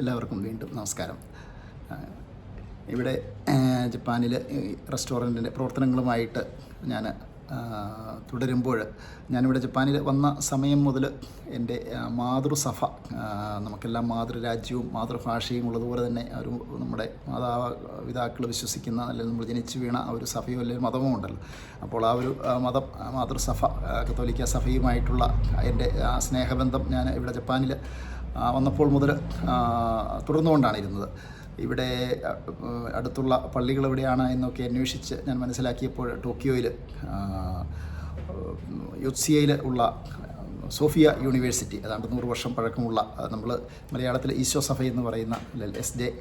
എല്ലാവർക്കും വീണ്ടും നമസ്കാരം. ഇവിടെ ജപ്പാനിൽ റെസ്റ്റോറന്റിന്റെ പ്രവർത്തനങ്ങളുമായിട്ട് ഞാൻ തുടരുമ്പോൾ ഞാനിവിടെ ജപ്പാനിൽ വന്ന സമയം മുതൽ എന്റെ മാതൃസഭ നമുക്കെല്ലാം മാതൃരാജ്യവും മാതൃഭാഷയും ഉള്ളതുപോലെ തന്നെ ഒരു നമ്മുടെ മാതാപിതാക്കൾ വിശ്വസിക്കുന്ന അല്ലെങ്കിൽ നമ്മൾ ജനിച്ചു വീണ ആ ഒരു സഭയോ അല്ലെങ്കിൽ മതമോ ഉണ്ടല്ലോ. അപ്പോൾ ആ ഒരു മതം മാതൃസഭ കത്തോലിക്ക സഭയുമായിട്ടുള്ള എന്റെ ആ സ്നേഹബന്ധം ഞാൻ ഇവിടെ ജപ്പാനിൽ വന്നപ്പോൾ മുതൽ തുടർന്നുകൊണ്ടാണ് ഇരുന്നത് ഇവിടെ അടുത്തുള്ള പള്ളികൾ എവിടെയാണ് എന്നൊക്കെ അന്വേഷിച്ച് ഞാൻ മനസ്സിലാക്കിയപ്പോൾ ടോക്കിയോയിൽ യുസിയയിൽ ഉള്ള സോഫിയ യൂണിവേഴ്സിറ്റി അതാണ്ട് നൂറ് വർഷം പഴക്കമുള്ള നമ്മൾ മലയാളത്തിൽ ഈശോ സഭ എന്ന് പറയുന്ന എസ് ജെ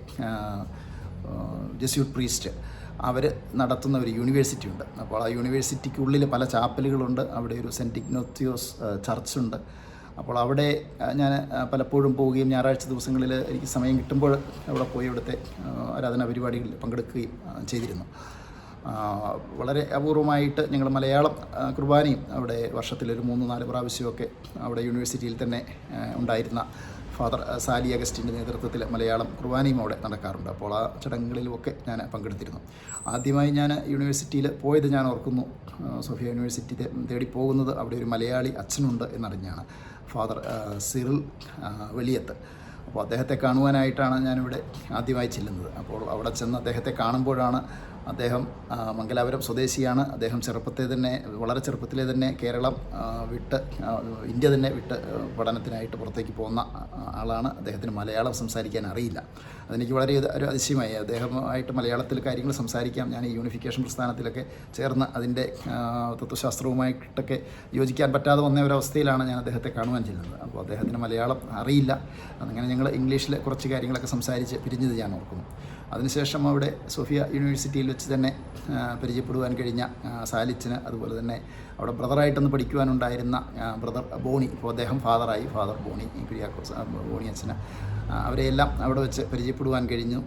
ജെസ്യൂട്ട് പ്രീസ്റ്റ് അവർ നടത്തുന്ന ഒരു യൂണിവേഴ്സിറ്റി ഉണ്ട്. അപ്പോൾ ആ യൂണിവേഴ്സിറ്റിക്കുള്ളിൽ പല ചാപ്പലുകളുണ്ട്. അവിടെ ഒരു സെന്റ് ഇഗ്നോത്തിയോസ് ചർച്ചുണ്ട്. അപ്പോൾ അവിടെ ഞാൻ പലപ്പോഴും പോവുകയും ഞായറാഴ്ച ദിവസങ്ങളിൽ എനിക്ക് സമയം കിട്ടുമ്പോൾ അവിടെ പോയി അവിടുത്തെ ആരാധന പരിപാടികളിൽ പങ്കെടുക്കുകയും ചെയ്തിരുന്നു. വളരെ അപൂർവമായിട്ട് ഞങ്ങൾ മലയാളം കുർബാനയും അവിടെ വർഷത്തിലൊരു മൂന്ന് നാല് പ്രാവശ്യമൊക്കെ അവിടെ യൂണിവേഴ്സിറ്റിയിൽ തന്നെ ഉണ്ടായിരുന്ന ഫാദർ സാലി അഗസ്റ്റിന്റെ നേതൃത്വത്തിൽ മലയാളം കുർബാനയും അവിടെ നടക്കാറുണ്ട്. അപ്പോൾ ആ ചടങ്ങുകളിലുമൊക്കെ ഞാൻ പങ്കെടുത്തിരുന്നു. ആദ്യമായി ഞാൻ യൂണിവേഴ്സിറ്റിയിൽ പോയത് ഞാൻ ഓർക്കുന്നു. സോഫിയ യൂണിവേഴ്സിറ്റി തേടി പോകുന്നത് അവിടെ ഒരു മലയാളി അച്ഛനുണ്ട് എന്നറിഞ്ഞാണ് ഫാദർ സിറിൽ വലിയത്ത് അപ്പോൾ അദ്ദേഹത്തെ കാണുവാനായിട്ടാണ് ഞാനിവിടെ ആദ്യമായി ചെല്ലുന്നത്. അപ്പോൾ അവിടെ ചെന്ന് അദ്ദേഹത്തെ കാണുമ്പോഴാണ് അദ്ദേഹം മംഗലാപുരം സ്വദേശിയാണ്. അദ്ദേഹം ചെറുപ്പത്തെ തന്നെ വളരെ ചെറുപ്പത്തിലെ തന്നെ കേരളം വിട്ട് ഇന്ത്യ തന്നെ വിട്ട് പഠനത്തിനായിട്ട് പുറത്തേക്ക് പോകുന്ന ആളാണ്. അദ്ദേഹത്തിന് മലയാളം സംസാരിക്കാൻ അറിയില്ല. അതെനിക്ക് വളരെ ഒരു അതിശയമായി. അദ്ദേഹമായിട്ട് മലയാളത്തിൽ കാര്യങ്ങൾ സംസാരിക്കാം. ഞാൻ ഈ യൂണിഫിക്കേഷൻ പ്രസ്ഥാനത്തിലൊക്കെ ചേർന്ന് അതിന്റെ തത്വശാസ്ത്രവുമായിട്ടൊക്കെ യോജിക്കാൻ പറ്റാതെ വന്ന ഒരവസ്ഥയിലാണ് ഞാൻ അദ്ദേഹത്തെ കാണുവാൻ ചെല്ലുന്നത്. അപ്പോൾ അദ്ദേഹത്തിന് മലയാളം അറിയില്ല. അങ്ങനെ ഞങ്ങൾ ഇംഗ്ലീഷിൽ കുറച്ച് കാര്യങ്ങളൊക്കെ സംസാരിച്ച് പിരിഞ്ഞത് ഞാൻ ഓർക്കുന്നു. അതിനുശേഷം അവിടെ സോഫിയ യൂണിവേഴ്സിറ്റിയിൽ വെച്ച് തന്നെ പരിചയപ്പെടുവാൻ കഴിഞ്ഞ സാലിച്ചിന് അതുപോലെ തന്നെ അവിടെ ബ്രദറായിട്ടൊന്ന് പഠിക്കുവാനുണ്ടായിരുന്ന ബ്രദർ ബോണി ഇപ്പോൾ അദ്ദേഹം ഫാദറായി ഫാദർ ബോണി കുര്യാക്കോസ് ബോണി അച്ഛന്. അവരെയെല്ലാം അവിടെ വെച്ച് പരിചയപ്പെടുവാൻ കഴിഞ്ഞു.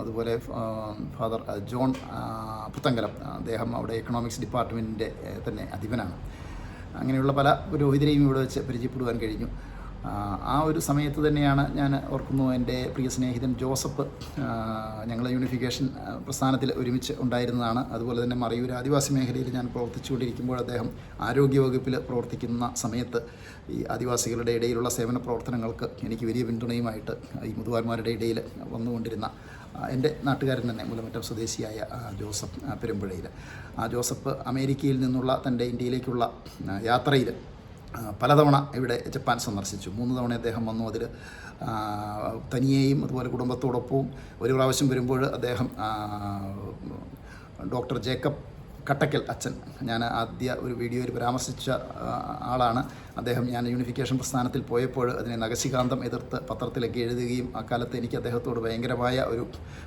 അതുപോലെ ഫാദർ ജോൺ പുത്തങ്കലം അദ്ദേഹം അവിടെ എക്കണോമിക്സ് ഡിപ്പാർട്ട്മെന്റിന്റെ തന്നെ അധിപനാണ്. അങ്ങനെയുള്ള പല പുരോഹിതരെയും ഇവിടെ വെച്ച് പരിചയപ്പെടുവാൻ കഴിഞ്ഞു. ആ, ഒരു സമയത്ത് തന്നെയാണ് ഞാൻ ഓർക്കുന്നു എന്റെ പ്രിയ സ്നേഹിതൻ ജോസഫ് ഞങ്ങൾ യൂണിഫിക്കേഷൻ പ്രസ്ഥാനത്തിൽ ഒരുമിച്ച് ഉണ്ടായിരുന്നതാണ്. അതുപോലെ തന്നെ മറയൂർ ആദിവാസി മേഖലയിൽ ഞാൻ പ്രവർത്തിച്ചുകൊണ്ടിരിക്കുമ്പോൾ അദ്ദേഹം ആരോഗ്യവകുപ്പിൽ പ്രവർത്തിക്കുന്ന സമയത്ത് ഈ ആദിവാസികളുടെ ഇടയിലുള്ള സേവന പ്രവർത്തനങ്ങൾക്ക് എനിക്ക് വലിയ പിന്തുണയുമായിട്ട് ഈ മുതുവാന്മാരുടെ ഇടയിൽ വന്നുകൊണ്ടിരുന്ന എന്റെ നാട്ടുകാരൻ തന്നെ മുലമറ്റം സ്വദേശിയായ ജോസഫ് പെരുമ്പുഴയിൽ. ആ ജോസഫ് അമേരിക്കയിൽ നിന്നുള്ള തന്റെ ഇന്ത്യയിലേക്കുള്ള യാത്രയിൽ പലതവണ ഇവിടെ ജപ്പാൻ സന്ദർശിച്ചു. മൂന്ന് തവണ അദ്ദേഹം വന്നു. അതിൽ തനിയെയും അതുപോലെ കുടുംബത്തോടൊപ്പവും ഒരു പ്രാവശ്യം വരുമ്പോൾ അദ്ദേഹം ഡോക്ടർ ജേക്കബ് കട്ടക്കൽ അച്ഛൻ ഞാൻ ആദ്യ ഒരു വീഡിയോയിൽ പരാമർശിച്ച ആളാണ്. അദ്ദേഹം ഞാൻ യൂണിഫിക്കേഷൻ പ്രസ്ഥാനത്തിൽ പോയപ്പോൾ അതിനെ നഗശികാന്തം എതിർത്ത് പത്രത്തിലൊക്കെ എഴുതുകയും അക്കാലത്ത് എനിക്ക് അദ്ദേഹത്തോട് ഭയങ്കരമായ ഒരു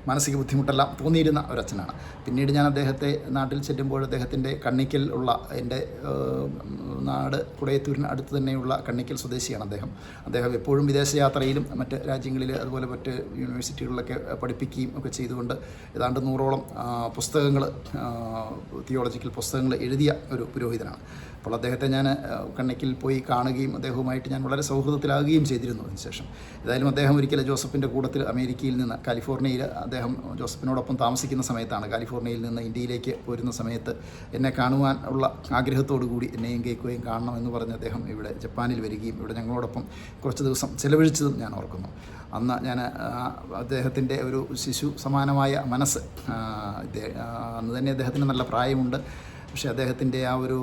മാനസിക ബുദ്ധിമുട്ടെല്ലാം തോന്നിയിരുന്ന ഒരു അച്ഛനാണ് പിന്നീട് ഞാൻ അദ്ദേഹത്തെ നാട്ടിൽ ചെല്ലുമ്പോൾ അദ്ദേഹത്തിന്റെ കണ്ണിക്കൽ ഉള്ള എന്റെ നാട് കുടയത്തൂരിന് അടുത്ത് തന്നെയുള്ള കണ്ണിക്കൽ സ്വദേശിയാണ് അദ്ദേഹം. അദ്ദേഹം എപ്പോഴും വിദേശയാത്രയിലും മറ്റ് രാജ്യങ്ങളിൽ അതുപോലെ മറ്റ് യൂണിവേഴ്സിറ്റികളിലൊക്കെ പഠിപ്പിക്കുകയും ഒക്കെ ചെയ്തുകൊണ്ട് ഏതാണ്ട് നൂറോളം പുസ്തകങ്ങൾ തിയോളജിക്കൽ പുസ്തകങ്ങൾ എഴുതിയ ഒരു പുരോഹിതനാണ്. അപ്പോൾ അദ്ദേഹത്തെ ഞാൻ കണ്ണിക്കിൽ പോയി കാണുകയും അദ്ദേഹവുമായിട്ട് ഞാൻ വളരെ സൗഹൃദത്തിലാകുകയും ചെയ്തിരുന്നു അതിനുശേഷം ഏതായാലും അദ്ദേഹം ഒരിക്കൽ ജോസഫിന്റെ കൂട്ടത്തിൽ അമേരിക്കയിൽ നിന്ന് കാലിഫോർണിയയിൽ അദ്ദേഹം ജോസഫിനോടൊപ്പം താമസിക്കുന്ന സമയത്താണ് കാലിഫോർണിയയിൽ നിന്ന് ഇന്ത്യയിലേക്ക് പോരുന്ന സമയത്ത് എന്നെ കാണുവാൻ ഉള്ള ആഗ്രഹത്തോടു കൂടി എന്നെയും കേൾക്കുകയും കാണണം എന്ന് പറഞ്ഞ് അദ്ദേഹം ഇവിടെ ജപ്പാനിൽ വരികയും ഇവിടെ ഞങ്ങളോടൊപ്പം കുറച്ച് ദിവസം ചെലവഴിച്ചതും ഞാൻ ഓർക്കുന്നു. അന്ന് ഞാൻ അദ്ദേഹത്തിന്റെ ഒരു ശിശു സമാനമായ മനസ്സ് അന്ന് തന്നെ അദ്ദേഹത്തിന് നല്ല പ്രായമുണ്ട്. പക്ഷേ അദ്ദേഹത്തിന്റെ ആ ഒരു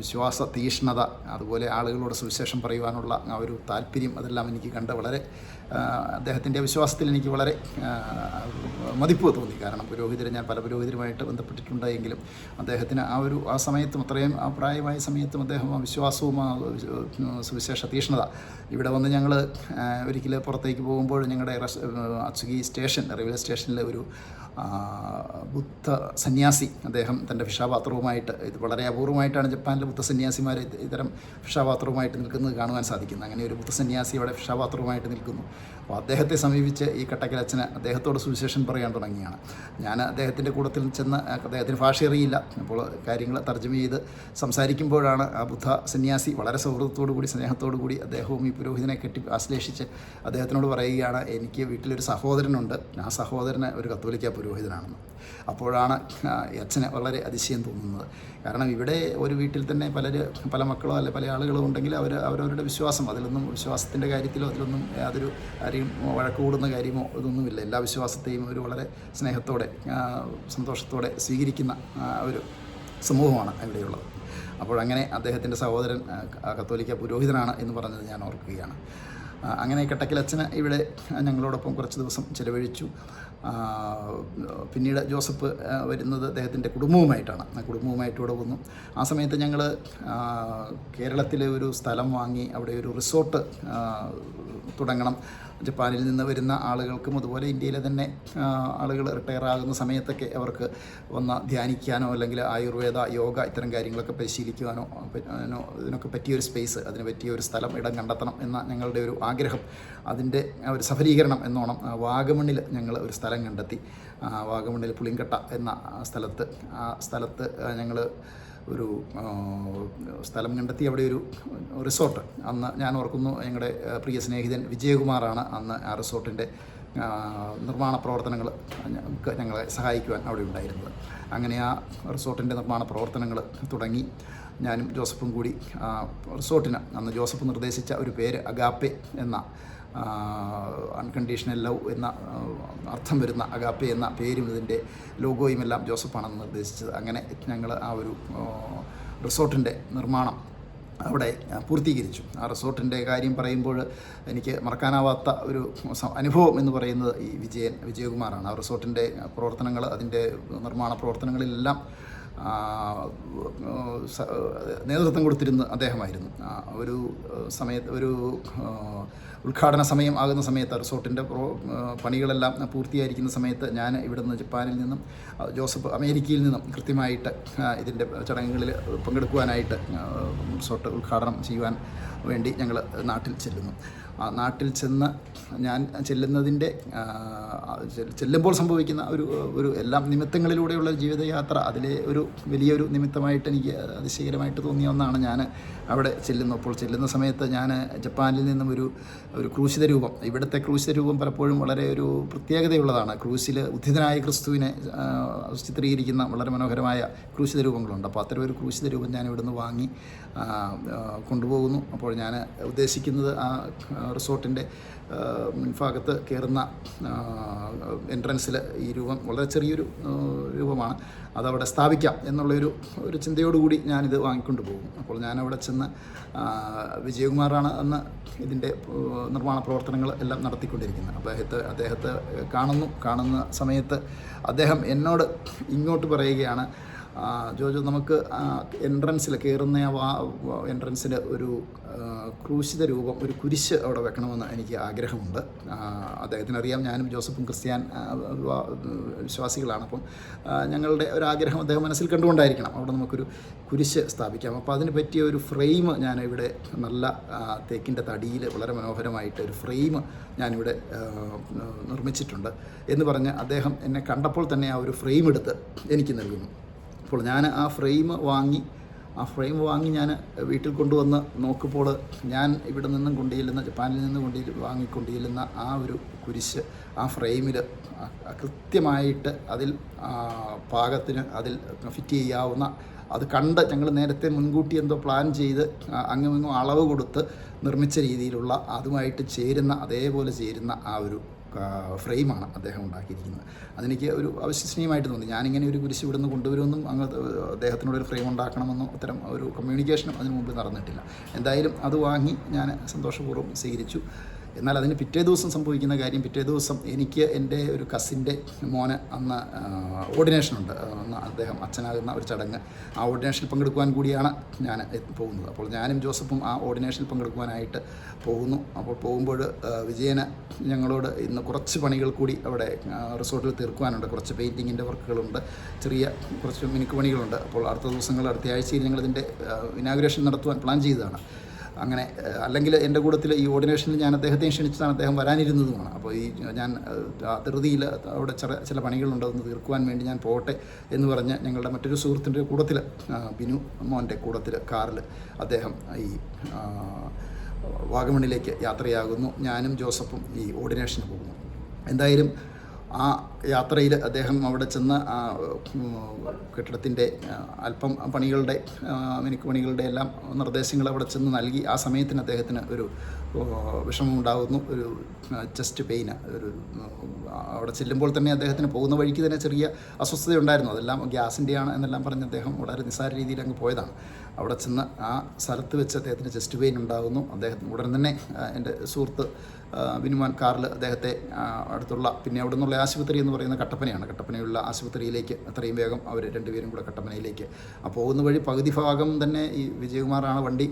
വിശ്വാസ തീഷ്ണത അതുപോലെ ആളുകളോട് സുവിശേഷം പറയുവാനുള്ള ആ ഒരു താല്പര്യം അതെല്ലാം എനിക്ക് കണ്ട് വളരെ അദ്ദേഹത്തിന്റെ വിശ്വാസത്തിൽ എനിക്ക് വളരെ മതിപ്പ് തോന്നി. കാരണം പുരോഹിതരെ ഞാൻ പല പുരോഹിതരുമായിട്ട് ബന്ധപ്പെട്ടിട്ടുണ്ടെങ്കിലും അദ്ദേഹത്തിന് ആ ഒരു ആ സമയത്തും അത്രയും ആ പ്രായമായ സമയത്തും അദ്ദേഹം ആ വിശ്വാസവും ആ സുവിശേഷ തീഷ്ണത. ഇവിടെ വന്ന് ഞങ്ങൾ ഒരിക്കൽ പുറത്തേക്ക് പോകുമ്പോൾ ഞങ്ങളുടെ അച്ചുകി സ്റ്റേഷൻ റെയിൽവേ സ്റ്റേഷനിലെ ഒരു ബുദ്ധ സന്യാസി അദ്ദേഹം തന്റെ ഭിക്ഷാപാത്രവുമായിട്ട് ഇത് വളരെ അപൂർവമായിട്ടാണ് ജപ്പാനിലെ ബുദ്ധ സന്യാസിമാർ ഇത് ഇത്തരം ഭിക്ഷാപാത്രവുമായിട്ട് നിൽക്കുന്നത് കാണുവാൻ സാധിക്കുന്നത്. അങ്ങനെ ഒരു ബുദ്ധ സന്യാസി അവിടെ ഭിക്ഷാപാത്രവുമായിട്ട് നിൽക്കുന്നു. അപ്പോൾ അദ്ദേഹത്തെ സമീപിച്ച് ഈ കട്ടക്കലച്ഛന് അദ്ദേഹത്തോട് സുവിശേഷം പറയാൻ തുടങ്ങിയാണ്. ഞാൻ അദ്ദേഹത്തിന്റെ കൂടത്തിൽ ചെന്ന് അദ്ദേഹത്തിന് ഭാഷ അറിയില്ല. അപ്പോൾ കാര്യങ്ങൾ തർജമ ചെയ്ത് സംസാരിക്കുമ്പോഴാണ് ആ ബുദ്ധ സന്യാസി വളരെ സൗഹൃദത്തോടു കൂടി സ്നേഹത്തോടു കൂടി അദ്ദേഹവും ഈ പുരോഹിതനെ കെട്ടി ആശ്ലേഷിച്ച് അദ്ദേഹത്തിനോട് പറയുകയാണ് എനിക്ക് വീട്ടിലൊരു സഹോദരനുണ്ട്. ആ സഹോദരന് ഒരു കത്തോലിക്ക പുരോഹിതനാണെന്ന്. അപ്പോഴാണ് അച്ഛന് വളരെ അതിശയം തോന്നുന്നത്. കാരണം ഇവിടെ ഒരു വീട്ടിൽ തന്നെ പലർ പല മക്കളോ അല്ലെ പല ആളുകളോ ഉണ്ടെങ്കിൽ അവർ അവരവരുടെ വിശ്വാസം അതിലൊന്നും വിശ്വാസത്തിന്റെ കാര്യത്തിലോ അതിലൊന്നും യാതൊരു ആരെയും വഴക്ക് കൂടുന്ന കാര്യമോ ഇതൊന്നുമില്ല. എല്ലാ വിശ്വാസത്തെയും ഒരു വളരെ സ്നേഹത്തോടെ സന്തോഷത്തോടെ സ്വീകരിക്കുന്ന ഒരു സമൂഹമാണ് ഇവിടെയുള്ളത്. അപ്പോൾ അങ്ങനെ അദ്ദേഹത്തിന്റെ സഹോദരൻ കത്തോലിക്ക പുരോഹിതനാണ് എന്ന് പറഞ്ഞത് ഞാൻ ഓർക്കുകയാണ്. അങ്ങനെ കട്ടക്കിലച്ഛന് ഇവിടെ ഞങ്ങളോടൊപ്പം കുറച്ച് ദിവസം ചിലവഴിച്ചു. പിന്നീട് ജോസഫ് വരുന്നത് അദ്ദേഹത്തിന്റെ കുടുംബവുമായിട്ടാണ്. ആ കുടുംബവുമായിട്ട് ഇവിടെ വന്നു. ആ സമയത്ത് ഞങ്ങൾ കേരളത്തിലെ ഒരു സ്ഥലം വാങ്ങി അവിടെ ഒരു റിസോർട്ട് തുടങ്ങണം. ജപ്പാനിൽ നിന്ന് വരുന്ന ആളുകൾക്കും അതുപോലെ ഇന്ത്യയിലെ തന്നെ ആളുകൾ റിട്ടയർ ആകുന്ന സമയത്തൊക്കെ അവർക്ക് വന്ന് ധ്യാനിക്കാനോ അല്ലെങ്കിൽ ആയുർവേദ യോഗ ഇത്തരം കാര്യങ്ങളൊക്കെ പരിശീലിക്കുവാനോ ഇതിനൊക്കെ പറ്റിയൊരു സ്പേസ് അതിന് പറ്റിയ ഒരു സ്ഥലം ഇടം കണ്ടെത്തണം എന്ന ഞങ്ങളുടെ ഒരു ആഗ്രഹം അതിന്റെ ഒരു സഫലീകരണം എന്നോണം വാഗമണ്ണിൽ ഞങ്ങൾ ഒരു സ്ഥലം കണ്ടെത്തി. വാഗമണ്ണിൽ പുളിങ്കട്ട എന്ന സ്ഥലത്ത് ആ സ്ഥലത്ത് ഞങ്ങൾ ഒരു സ്ഥലം കണ്ടെത്തി. അവിടെ ഒരു റിസോർട്ട്. അന്ന് ഞാൻ ഓർക്കുന്നു ഞങ്ങളുടെ പ്രിയ സ്നേഹിതൻ വിജയകുമാറാണ് അന്ന് ആ റിസോർട്ടിന്റെ നിർമ്മാണ പ്രവർത്തനങ്ങൾ ഞങ്ങളെ സഹായിക്കുവാൻ അവിടെ ഉണ്ടായിരുന്നത്. അങ്ങനെ ആ റിസോർട്ടിന്റെ നിർമ്മാണ പ്രവർത്തനങ്ങൾ തുടങ്ങി. ഞാനും ജോസഫും കൂടി റിസോർട്ടിന് അന്ന് ജോസഫ് നിർദ്ദേശിച്ച ഒരു പേര് അഗാപ്പെ എന്ന അൺകണ്ടീഷണൽ ലവ് എന്ന അർത്ഥം വരുന്ന അഗാപ്പെ എന്ന പേരും ഇതിന്റെ ലോഗോയും എല്ലാം ജോസഫാണെന്ന് നിർദ്ദേശിച്ചത്. അങ്ങനെ ഞങ്ങൾ ആ ഒരു റിസോർട്ടിന്റെ നിർമ്മാണം അവിടെ പൂർത്തീകരിച്ചു. ആ റിസോർട്ടിന്റെ കാര്യം പറയുമ്പോൾ എനിക്ക് മറക്കാനാവാത്ത ഒരു അനുഭവം എന്ന് പറയുന്നത് ഈ വിജയൻ വിജയകുമാറാണ്. ആ റിസോർട്ടിന്റെ പ്രവർത്തനങ്ങൾ അതിന്റെ നിർമ്മാണ പ്രവർത്തനങ്ങളിലെല്ലാം നേതൃത്വം കൊടുത്തിരുന്ന അദ്ദേഹമായിരുന്നു. ഒരു സമയത്ത് ഒരു ഉദ്ഘാടന സമയം ആകുന്ന സമയത്ത് റിസോർട്ടിന്റെ പണികളെല്ലാം പൂർത്തിയായിരിക്കുന്ന സമയത്ത് ഞാൻ ഇവിടുന്ന് ജപ്പാനിൽ നിന്നും ജോസഫ് അമേരിക്കയിൽ നിന്നും കൃത്യമായിട്ട് ഇതിന്റെ ചടങ്ങുകളിൽ പങ്കെടുക്കുവാനായിട്ട് റിസോർട്ട് ഉദ്ഘാടനം ചെയ്യുവാൻ വേണ്ടി ഞങ്ങൾ നാട്ടിൽ ചെല്ലുന്നു. നാട്ടിൽ ചെന്ന് ഞാൻ ചെല്ലുന്നതിന്റെ ചെല്ലുമ്പോൾ സംഭവിക്കുന്ന ഒരു ഒരു എല്ലാം നിമിത്തങ്ങളിലൂടെയുള്ള ജീവിതയാത്ര അതിലെ ഒരു വലിയൊരു നിമിത്തമായിട്ട് എനിക്ക് അതിശയകരമായിട്ട് തോന്നിയ ഒന്നാണ് ഞാൻ അവിടെ ചെല്ലുന്നപ്പോൾ ചെല്ലുന്ന സമയത്ത് ഞാൻ ജപ്പാനിൽ നിന്നും ഒരു ഒരു ക്രൂശിത രൂപം ഇവിടുത്തെ ക്രൂശിത രൂപം പലപ്പോഴും വളരെ ഒരു പ്രത്യേകതയുള്ളതാണ്. ക്രൂശിൽ ഉദ്ധിതനായ ക്രിസ്തുവിനെ ചിത്രീകരിക്കുന്ന വളരെ മനോഹരമായ ക്രൂശിത രൂപങ്ങളുണ്ട്. അപ്പോൾ അത്തരം ഒരു ക്രൂശിത രൂപം ഞാൻ ഇവിടുന്ന് വാങ്ങി കൊണ്ടുപോകുന്നു. അപ്പോൾ ഞാൻ ഉദ്ദേശിക്കുന്നത് ആ റിസോർട്ടിന്റെ മുൻഭാഗത്ത് കയറുന്ന എൻട്രൻസിൽ ഈ രൂപം വളരെ ചെറിയൊരു രൂപമാണ്. അതവിടെ സ്ഥാപിക്കാം എന്നുള്ളൊരു ഒരു ചിന്തയോടുകൂടി ഞാനിത് വാങ്ങിക്കൊണ്ട് പോകും. അപ്പോൾ ഞാനവിടെ ചെന്ന് വിജയകുമാറാണ് അന്ന് ഇതിന്റെ നിർമ്മാണ പ്രവർത്തനങ്ങൾ എല്ലാം നടത്തിക്കൊണ്ടിരിക്കുന്നത്. അദ്ദേഹത്തെ അദ്ദേഹത്തെ കാണുന്നു. കാണുന്ന സമയത്ത് അദ്ദേഹം എന്നോട് ഇങ്ങോട്ട് പറയുകയാണ് ജോജോ നമുക്ക് എൻട്രൻസിൽ കയറുന്ന ആ ഒരു ക്രൂശിത രൂപം ഒരു കുരിശ് അവിടെ വെക്കണമെന്ന് എനിക്ക് ആഗ്രഹമുണ്ട്. അദ്ദേഹത്തിനറിയാം ഞാനും ജോസഫും ക്രിസ്ത്യാൻ വിശ്വാസികളാണ്. അപ്പം ഞങ്ങളുടെ ഒരു ആഗ്രഹം അദ്ദേഹം മനസ്സിൽ കണ്ടുകൊണ്ടായിരിക്കണം. അവിടെ നമുക്കൊരു കുരിശ് സ്ഥാപിക്കാം. അപ്പോൾ അതിന് പറ്റിയ ഒരു ഫ്രെയിം ഞാൻ ഇവിടെ നല്ല തേക്കിന്റെ തടിയിൽ വളരെ മനോഹരമായിട്ട് ഒരു ഫ്രെയിം ഞാനിവിടെ നിർമ്മിച്ചിട്ടുണ്ട് എന്ന് പറഞ്ഞ് അദ്ദേഹം എന്നെ കണ്ടപ്പോൾ തന്നെ ആ ഒരു ഫ്രെയിം എടുത്ത് എനിക്ക് നൽകുന്നു. അപ്പോൾ ഞാൻ ആ ഫ്രെയിം വാങ്ങി ആ ഫ്രെയിം വാങ്ങി ഞാൻ വീട്ടിൽ കൊണ്ടുവന്ന് നോക്കുമ്പോൾ ഞാൻ ഇവിടെ നിന്നും കൊണ്ടുചെല്ലുന്ന ജപ്പാനിൽ നിന്ന് കൊണ്ടു വാങ്ങിക്കൊണ്ടുചെല്ലുന്ന ആ ഒരു കുരിശ് ആ ഫ്രെയിമിൽ കൃത്യമായിട്ട് അതിൽ പാകത്തിന് അതിൽ ഫിറ്റ് ചെയ്യാവുന്ന അത് കണ്ട് ഞങ്ങൾ നേരത്തെ മുൻകൂട്ടി എന്തോ പ്ലാൻ ചെയ്ത് അങ്ങുമിങ്ങും അളവ് കൊടുത്ത് നിർമ്മിച്ച രീതിയിലുള്ള അതുമായിട്ട് ചേരുന്ന അതേപോലെ ചേരുന്ന ആ ഒരു ഫ്രെയിമാണ് അദ്ദേഹം ഉണ്ടാക്കിയിരിക്കുന്നത്. അതെനിക്ക് ഒരു അവിശ്വസനീയമായിട്ട് തോന്നി. ഞാനിങ്ങനെ ഒരു കുരിശ് ഇവിടുന്ന് കൊണ്ടുവരുമെന്നും അങ്ങ് അദ്ദേഹത്തിനോടൊരു ഫ്രെയിം ഉണ്ടാക്കണമെന്നും അത്തരം ഒരു കമ്മ്യൂണിക്കേഷനും അതിനു മുമ്പ് നടന്നിട്ടില്ല. എന്തായാലും അത് വാങ്ങി ഞാൻ സന്തോഷപൂർവം സ്വീകരിച്ചു. എന്നാൽ അതിന് പിറ്റേ ദിവസം സംഭവിക്കുന്ന കാര്യം പിറ്റേ ദിവസം എനിക്ക് എന്റെ ഒരു കസിന്റെ മോന് അന്ന് ഓർഡിനേഷനുണ്ട് അന്ന് അദ്ദേഹം അച്ഛനാകുന്ന ഒരു ചടങ്ങ് ആ ഓർഡിനേഷനിൽ പങ്കെടുക്കുവാൻ കൂടിയാണ് ഞാൻ പോകുന്നത്. അപ്പോൾ ഞാനും ജോസഫും ആ ഓർഡിനേഷനിൽ പങ്കെടുക്കുവാനായിട്ട് പോകുന്നു. അപ്പോൾ പോകുമ്പോൾ വിജയനെ ഞങ്ങളോട് ഇന്ന് കുറച്ച് പണികൾ കൂടി അവിടെ റിസോർട്ടിൽ തീർക്കുവാനുണ്ട്. കുറച്ച് പെയിന്റിങ്ങിന്റെ വർക്കുകളുണ്ട്. ചെറിയ കുറച്ച് മിനുക്ക് പണികളുണ്ട്. അപ്പോൾ അടുത്ത ദിവസങ്ങൾ അടുത്ത ആഴ്ചയിൽ ഞങ്ങളിതിന്റെ ഇനാഗുറേഷൻ നടത്തുവാൻ പ്ലാൻ ചെയ്തതാണ്. അങ്ങനെ അല്ലെങ്കിൽ എന്റെ കൂട്ടത്തിൽ ഈ ഓർഡിനേഷനിൽ ഞാൻ അദ്ദേഹത്തെ ക്ഷണിച്ചതാണ് അദ്ദേഹം വരാനിരുന്നതുമാണ്. അപ്പോൾ ഈ ഞാൻ ധൃതിയിൽ അവിടെ ചില ചില പണികളുണ്ട് അതൊന്ന് തീർക്കുവാൻ വേണ്ടി ഞാൻ പോട്ടെ എന്ന് പറഞ്ഞ് ഞങ്ങളുടെ മറ്റൊരു സുഹൃത്തിന്റെ കൂടത്തിൽ ബിനു മോന്റെ കൂടത്തിൽ കാറിൽ അദ്ദേഹം ഈ വാഗമണിലേക്ക് യാത്രയാകുന്നു. ഞാനും ജോസഫും ഈ ഓർഡിനേഷന് പോകുന്നു. എന്തായാലും ആ യാത്രയിൽ അദ്ദേഹം അവിടെ ചെന്ന് ആ കെട്ടിടത്തിന്റെ അല്പം പണികളുടെ മിനുക്ക് പണികളുടെ എല്ലാം നിർദ്ദേശങ്ങൾ അവിടെ ചെന്ന് നൽകി ആ സമയത്തിന് അദ്ദേഹത്തിന് ഒരു ഓ, വിഷമം ഉണ്ടാകുന്നു ഒരു ചെസ്റ്റ് പെയിൻ ഒരു അവിടെ ചെല്ലുമ്പോൾ തന്നെ അദ്ദേഹത്തിന് പോകുന്ന വഴിക്ക് തന്നെ ചെറിയ അസ്വസ്ഥത ഉണ്ടായിരുന്നു അതെല്ലാം ഗ്യാസിന്റെയാണ് എന്നെല്ലാം പറഞ്ഞ് അദ്ദേഹം വളരെ നിസ്സാര രീതിയിൽ അങ്ങ് പോയതാണ്. അവിടെ ചെന്ന് ആ സ്ഥലത്ത് വെച്ച് അദ്ദേഹത്തിന് ചെസ്റ്റ് പെയിൻ ഉണ്ടാകുന്നു. അദ്ദേഹത്തിന് ഉടൻ തന്നെ എന്റെ സുഹൃത്ത് വിനുമാൻ കാറിൽ അദ്ദേഹത്തെ അടുത്തുള്ള പിന്നെ അവിടെ നിന്നുള്ള ആശുപത്രി എന്ന് പറയുന്ന കട്ടപ്പനയാണ്. കട്ടപ്പനയുള്ള ആശുപത്രിയിലേക്ക് അത്രയും വേഗം അവർ രണ്ടുപേരും കൂടെ കട്ടപ്പനയിലേക്ക് ആ പോകുന്ന വഴി പകുതി ഭാഗം തന്നെ ഈ വിജയകുമാറാണ് വണ്ടി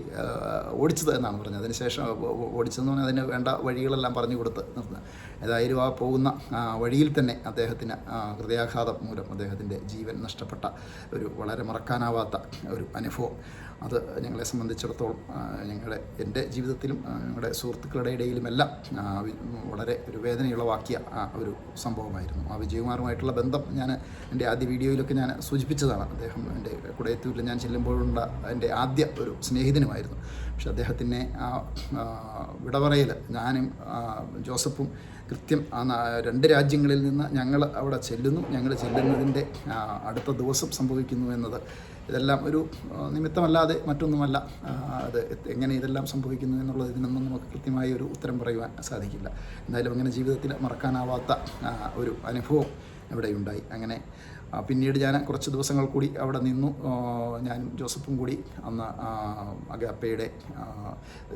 ഓടിച്ചത് എന്നാണ് പറഞ്ഞത്. അതിനുശേഷം ഓ- ഓടിച്ചതെന്ന് പറഞ്ഞാൽ അതിന് വേണ്ട വഴികളെല്ലാം പറഞ്ഞു കൊടുത്ത് നിർത്തുന്നത് ഏതായാലും ആ പോകുന്ന വഴിയിൽ തന്നെ അദ്ദേഹത്തിന് ഹൃദയാഘാതം മൂലം അദ്ദേഹത്തിന്റെ ജീവൻ നഷ്ടപ്പെട്ട ഒരു വളരെ മറക്കാനാവാത്ത ഒരു അനുഭവം. അത് ഞങ്ങളെ സംബന്ധിച്ചിടത്തോളം ഞങ്ങളുടെ എന്റെ ജീവിതത്തിലും ഞങ്ങളുടെ സുഹൃത്തുക്കളുടെ ഇടയിലുമെല്ലാം വളരെ ഒരു വേദനയുളവാക്കിയ ഒരു സംഭവമായിരുന്നു. ആ വിജയകുമാറുമായിട്ടുള്ള ബന്ധം ഞാൻ എന്റെ ആദ്യ വീഡിയോയിലൊക്കെ ഞാൻ സൂചിപ്പിച്ചതാണ്. അദ്ദേഹം എന്റെ കുടയത്തൂരിൽ ഞാൻ ചെല്ലുമ്പോഴുള്ള എന്റെ ആദ്യ ഒരു സ്നേഹിതനുമായിരുന്നു. പക്ഷെ അദ്ദേഹത്തിനെ ആ വിടവറയിൽ ഞാനും ജോസഫും കൃത്യം ആ രണ്ട് രാജ്യങ്ങളിൽ നിന്ന് ഞങ്ങൾ അവിടെ ചെല്ലുന്നു. ഞങ്ങൾ ചെല്ലുന്നതിന്റെ അടുത്ത ദിവസം സംഭവിക്കുന്നു എന്നത് ഇതെല്ലാം ഒരു നിമിത്തമല്ലാതെ മറ്റൊന്നുമല്ല അത് എങ്ങനെ ഇതെല്ലാം സംഭവിക്കുന്നു എന്നുള്ളത് ഇതിനൊന്നും നമുക്ക് കൃത്യമായ ഒരു ഉത്തരം പറയുവാൻ സാധിക്കില്ല. എന്തായാലും അങ്ങനെ ജീവിതത്തിൽ മറക്കാനാവാത്ത ഒരു അനുഭവം ഇവിടെ ഉണ്ടായി അങ്ങനെ പിന്നീട് ഞാൻ കുറച്ച് ദിവസങ്ങൾ കൂടി അവിടെ നിന്നു. ഞാൻ ജോസഫും കൂടി അന്ന് അഗാപ്പയുടെ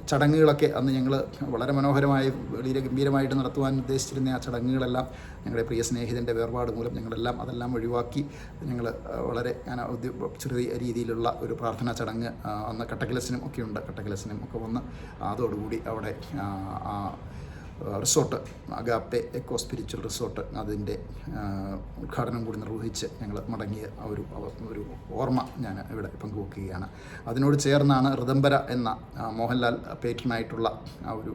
ചടങ്ങുകളൊക്കെ അന്ന് ഞങ്ങൾ വളരെ മനോഹരമായി വളരെ ഗംഭീരമായിട്ട് നടത്തുവാൻ ഉദ്ദേശിച്ചിരുന്ന ആ ചടങ്ങുകളെല്ലാം ഞങ്ങളുടെ പ്രിയ സ്നേഹിതന്റെ വേർപാട് മൂലം ഞങ്ങളെല്ലാം അതെല്ലാം ഒഴിവാക്കി ഞങ്ങൾ വളരെ ഞാൻ ചെറിയ രീതിയിലുള്ള ഒരു പ്രാർത്ഥനാ ചടങ്ങ് അന്ന് കട്ടക്കിലസിനും ഒക്കെ ഉണ്ട്. കട്ടക്കിലസിനും ഒക്കെ വന്ന് അതോടുകൂടി അവിടെ resort Agape eco spiritual resort അതിന്റെ ഉദ്ഘാടനം കൂടി നിർവഹിച്ച് ഞങ്ങൾ മടങ്ങിയ ഒരു ഒരു ഓർമ്മ ഞാൻ ഇവിടെ പങ്കുവെക്കുകയാണ്. അതിനോട് ചേർന്നാണ് ഋതംബര എന്ന മോഹൻലാൽ പേറ്റനായിട്ടുള്ള ആ ഒരു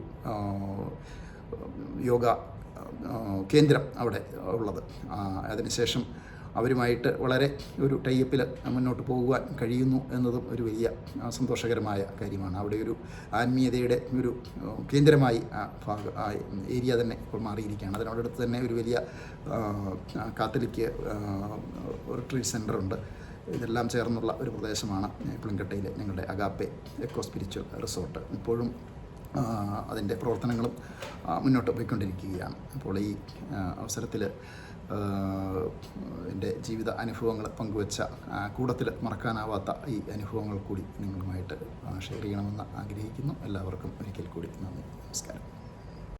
യോഗ കേന്ദ്രം അവിടെ ഉള്ളത്. അതിനുശേഷം അവരുമായിട്ട് വളരെ ഒരു ടൈപ്പിൽ മുന്നോട്ട് പോകുവാൻ കഴിയുന്നു എന്നതും ഒരു വലിയ സന്തോഷകരമായ കാര്യമാണ്. അവിടെ ഒരു ആത്മീയതയുടെ ഒരു കേന്ദ്രമായി ആ ഭാഗ ആ ഏരിയ തന്നെ ഇപ്പോൾ മാറിയിരിക്കുകയാണ്. അതിനോടടുത്ത് തന്നെ ഒരു വലിയ കാത്തലിക്ക് റിട്രീറ്റ് സെന്ററുണ്ട്. ഇതെല്ലാം ചേർന്നുള്ള ഒരു പ്രദേശമാണ് പുളിങ്കട്ടയിലെ ഞങ്ങളുടെ അഗാപ്പെ എക്കോ സ്പിരിച്വൽ റിസോർട്ട്. ഇപ്പോഴും അതിന്റെ പ്രവർത്തനങ്ങളും മുന്നോട്ട് പോയിക്കൊണ്ടിരിക്കുകയാണ്. അപ്പോൾ ഈ അവസരത്തിൽ എന്റെ ജീവിത അനുഭവങ്ങൾ പങ്കുവച്ച കൂടത്തിൽ മറക്കാനാവാത്ത ഈ അനുഭവങ്ങൾ കൂടി നിങ്ങളുമായിട്ട് ഷെയർ ചെയ്യണമെന്ന് ആഗ്രഹിക്കുന്നു. എല്ലാവർക്കും ഒരിക്കൽ കൂടി നന്ദി. നമസ്കാരം.